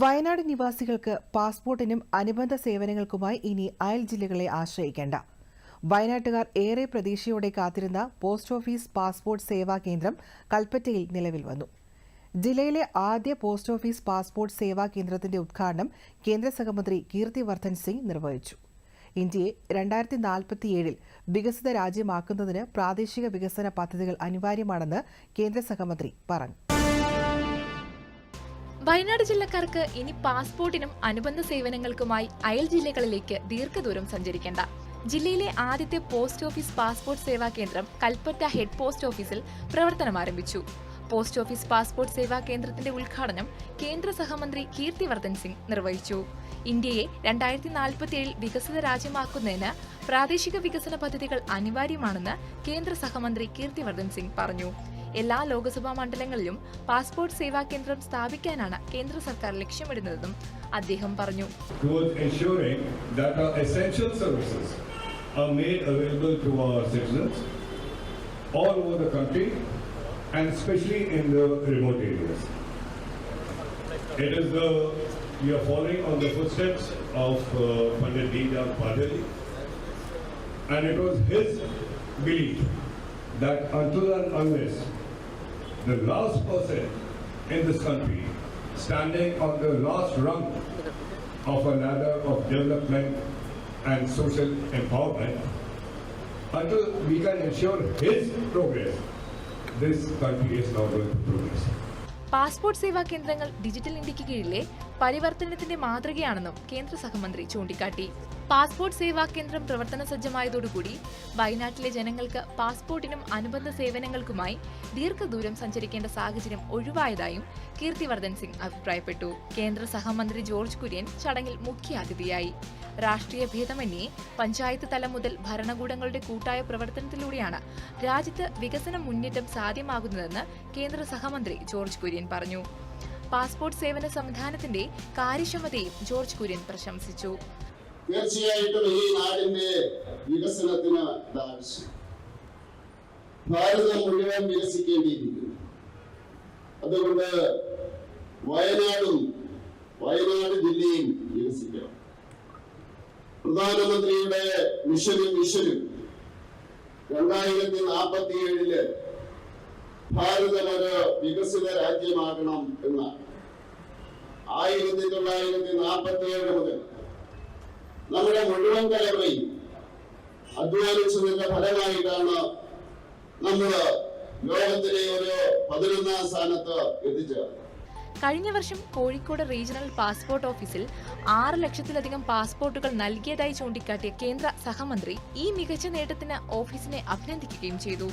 വയനാട് നിവാസികൾക്ക് പാസ്പോർട്ടിനും അനുബന്ധ സേവനങ്ങൾക്കുമായി ഇനി അയൽ ജില്ലകളെ ആശ്രയിക്കേണ്ട. വയനാട്ടുകാർ ഏറെ പ്രതീക്ഷയോടെ കാത്തിരുന്ന പോസ്റ്റ് ഓഫീസ് പാസ്പോർട്ട് സേവാ കേന്ദ്രം കൽപ്പറ്റയിൽ നിലവിൽ വന്നു. ജില്ലയിലെ ആദ്യ പോസ്റ്റ് ഓഫീസ് പാസ്പോർട്ട് സേവാ കേന്ദ്രത്തിന്റെ ഉദ്ഘാടനം കേന്ദ്ര സഹമന്ത്രി കീർത്തിവർദ്ധൻ സിംഗ് നിർവഹിച്ചു. ഇന്ത്യയെ രണ്ടായിരത്തി നാൽപ്പത്തിയേഴിൽ വികസിത രാജ്യമാക്കുന്നതിന് പ്രാദേശിക വികസന പദ്ധതികൾ അനിവാര്യമാണെന്ന് കേന്ദ്ര സഹമന്ത്രി പറഞ്ഞു. വയനാട് ജില്ലക്കാർക്ക് ഇനി പാസ്പോർട്ടിനും അനുബന്ധ സേവനങ്ങൾക്കുമായി അയൽ ജില്ലകളിലേക്ക് ദീർഘദൂരം സഞ്ചരിക്കേണ്ട. ജില്ലയിലെ ആദ്യത്തെ പോസ്റ്റ് ഓഫീസ് പാസ്പോർട്ട് സേവാ കേന്ദ്രം കൽപ്പറ്റ ഹെഡ് പോസ്റ്റ് ഓഫീസിൽ പ്രവർത്തനം ആരംഭിച്ചു. പോസ്റ്റ് ഓഫീസ് പാസ്പോർട്ട് സേവാ കേന്ദ്രത്തിന്റെ ഉദ്ഘാടനം കേന്ദ്ര സഹമന്ത്രി കീർത്തിവർദ്ധൻ സിംഗ് നിർവഹിച്ചു. ഇന്ത്യയെ രണ്ടായിരത്തി നാൽപ്പത്തിയേഴിൽ വികസിത രാജ്യമാക്കുന്നതിന് പ്രാദേശിക വികസന പദ്ധതികൾ അനിവാര്യമാണെന്ന് കേന്ദ്ര സഹമന്ത്രി കീർത്തിവർദ്ധൻ സിംഗ് പറഞ്ഞു. എല്ലാ ലോക്സഭാ മണ്ഡലങ്ങളിലും പാസ്പോർട്ട് സേവാ കേന്ദ്രം സ്ഥാപിക്കാനാണ് കേന്ദ്ര സർക്കാർ ലക്ഷ്യമിടുന്നതെന്നും അദ്ദേഹം പറഞ്ഞു all over the country and especially in the remote areas. It is the, we are following on the footsteps of uh, Pandit Deendayal Upadhyay and it was his belief that until and unless the last person in this country standing on the last rung of a ladder of development and social empowerment, until we can ensure his progress, this country is not going to progress. Passport Seva കേന്ദ്രങ്ങൾ digital ഇന്ത്യയ്ക്ക് കീഴിലെ പരിവർത്തനത്തിന്റെ മാതൃകയാണെന്നും കേന്ദ്ര സഹമന്ത്രി ചൂണ്ടിക്കാട്ടി passport Seva കേന്ദ്രം പ്രവർത്തന സജ്ജമായതോടുകൂടി വയനാട്ടിലെ ജനങ്ങൾക്ക് പാസ്പോർട്ടിനും അനുബന്ധ സേവനങ്ങൾക്കുമായി ദീർഘദൂരം സഞ്ചരിക്കേണ്ട സാഹചര്യം ഒഴിവായതായും കീർത്തിവർദ്ധൻ സിംഗ് അഭിപ്രായപ്പെട്ടു. കേന്ദ്ര സഹമന്ത്രി ജോർജ് കുര്യൻ ചടങ്ങിൽ മുഖ്യാതിഥിയായി. രാഷ്ട്രീയ ഭേദമന്യേ പഞ്ചായത്ത് തലം മുതൽ ഭരണകൂടങ്ങളുടെ കൂട്ടായ പ്രവർത്തനത്തിലൂടെയാണ് രാജ്യത്ത് വികസന മുന്നേറ്റം സാധ്യമാകുന്നതെന്ന് കേന്ദ്ര സഹമന്ത്രി ജോർജ് കുര്യൻ പറഞ്ഞു. പാസ്പോർട്ട് സേവന സംവിധാനത്തിന്റെ കാര്യക്ഷമതയും ജോർജ് കുര്യൻ പ്രശംസിച്ചു. തീർച്ചയായിട്ടും ഈ നാടിന്റെ വികസനത്തിന് ആവശ്യം. ഭാരതം മുഴുവൻ വികസിക്കേണ്ടിയിരിക്കുന്നു. അതുകൊണ്ട് വയനാടും വയനാട് ജില്ലയും വികസിക്കണം. പ്രധാനമന്ത്രിയുടെ മിഷനും മിഷനും രണ്ടായിരത്തി നാൽപ്പത്തി ഏഴിൽ ഭാരതം ഒരു വികസിത രാജ്യമാകണം എന്നാണ്. ആയിരത്തി തൊള്ളായിരത്തി നാൽപ്പത്തി ഏഴ് മുതൽ നമ്മുടെ മുഴുവൻ തലമുറയും അധ്വാനിച്ചതിന്റെ ഫലമായിട്ടാണ് നമ്മൾ ലോകത്തിലെ ഒരു പതിനൊന്നാം സ്ഥാനത്ത് എത്തിച്ചേർന്നത്. കഴിഞ്ഞ വർഷം കോഴിക്കോട് റീജിയണൽ പാസ്പോർട്ട് ഓഫീസിൽ ആറ് ലക്ഷത്തിലധികം പാസ്പോർട്ടുകൾ നൽകിയതായി ചൂണ്ടിക്കാട്ടിയ കേന്ദ്ര സഹമന്ത്രി ഈ മികച്ച നേട്ടത്തിന് ഓഫീസിനെ അഭിനന്ദിക്കുകയും ചെയ്തു.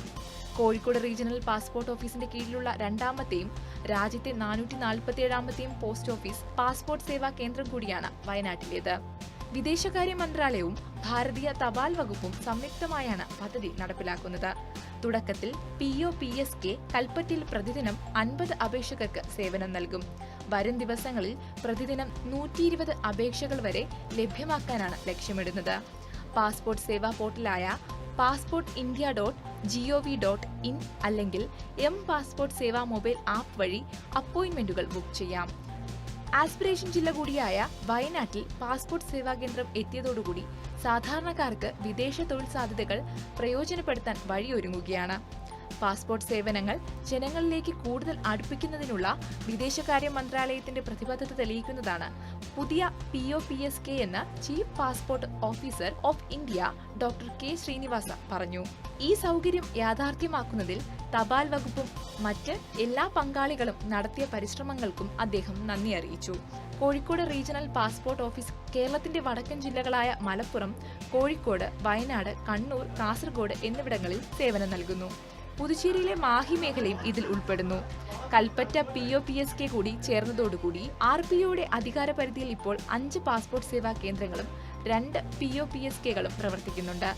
കോഴിക്കോട് റീജിയണൽ പാസ്പോർട്ട് ഓഫീസിന്റെ കീഴിലുള്ള രണ്ടാമത്തെയും രാജ്യത്തെ നാനൂറ്റി നാൽപ്പത്തിയേഴാമത്തെയും പോസ്റ്റ് ഓഫീസ് പാസ്പോർട്ട് സേവാ കേന്ദ്രം കൂടിയാണ് വയനാട്ടിലേത്. വിദേശകാര്യ മന്ത്രാലയവും ഭാരതീയ തപാൽ വകുപ്പും സംയുക്തമായാണ് പദ്ധതി നടപ്പിലാക്കുന്നത്. തുടക്കത്തിൽ P O P S K കൽപ്പറ്റയിൽ പ്രതിദിനം അൻപത് അപേക്ഷകർക്ക് സേവനം നൽകും. വരും ദിവസങ്ങളിൽ പ്രതിദിനം നൂറ്റി ഇരുപത് അപേക്ഷകൾ വരെ ലഭ്യമാക്കാനാണ് ലക്ഷ്യമിടുന്നത്. Passport Seva പോർട്ടലായ passport India dot G O V dot in അല്ലെങ്കിൽ M passport Seva mobile app വഴി അപ്പോയിന്റ്മെന്റുകൾ ബുക്ക് ചെയ്യാം. ആസ്പിറേഷൻ ജില്ല കൂടിയായ വയനാട്ടിൽ പാസ്പോർട്ട് സേവാ കേന്ദ്രം എത്തിയതോടുകൂടി സാധാരണക്കാർക്ക് വിദേശ തൊഴിൽ സാധ്യതകൾ പ്രയോജനപ്പെടുത്താൻ വഴിയൊരുങ്ങുകയാണ്. പാസ്പോർട്ട് സേവനങ്ങൾ ജനങ്ങളിലേക്ക് കൂടുതൽ അടുപ്പിക്കുന്നതിനുള്ള വിദേശകാര്യ മന്ത്രാലയത്തിന്റെ പ്രതിബദ്ധത തെളിയിക്കുന്നതാണ്. പുതിയ P O P S K എന്ന chief passport officer of India doctor K Srinivasa പറഞ്ഞു. ഈ സൗകര്യം യാഥാർത്ഥ്യമാക്കുന്നതിൽ തപാൽ വകുപ്പും മറ്റ് എല്ലാ പങ്കാളികളും നടത്തിയ പരിശ്രമങ്ങൾക്കും അദ്ദേഹം നന്ദി അറിയിച്ചു. കോഴിക്കോട് റീജിയണൽ പാസ്പോർട്ട് ഓഫീസ് കേരളത്തിന്റെ വടക്കൻ ജില്ലകളായ മലപ്പുറം കോഴിക്കോട് വയനാട് കണ്ണൂർ കാസർഗോഡ് എന്നിവിടങ്ങളിൽ സേവനം നൽകുന്നു. പുതുച്ചേരിയിലെ മാഹി മേഖലയും ഇതിൽ ഉൾപ്പെടുന്നു. Kalpetta P O P S K കൂടി ചേർന്നതോടുകൂടി ആർ പി ഒയുടെ അധികാര പരിധിയിൽ ഇപ്പോൾ അഞ്ച് പാസ്പോർട്ട് സേവാ കേന്ദ്രങ്ങളും രണ്ട് പി ഒ പി എസ് കെകളും പ്രവർത്തിക്കുന്നുണ്ട്.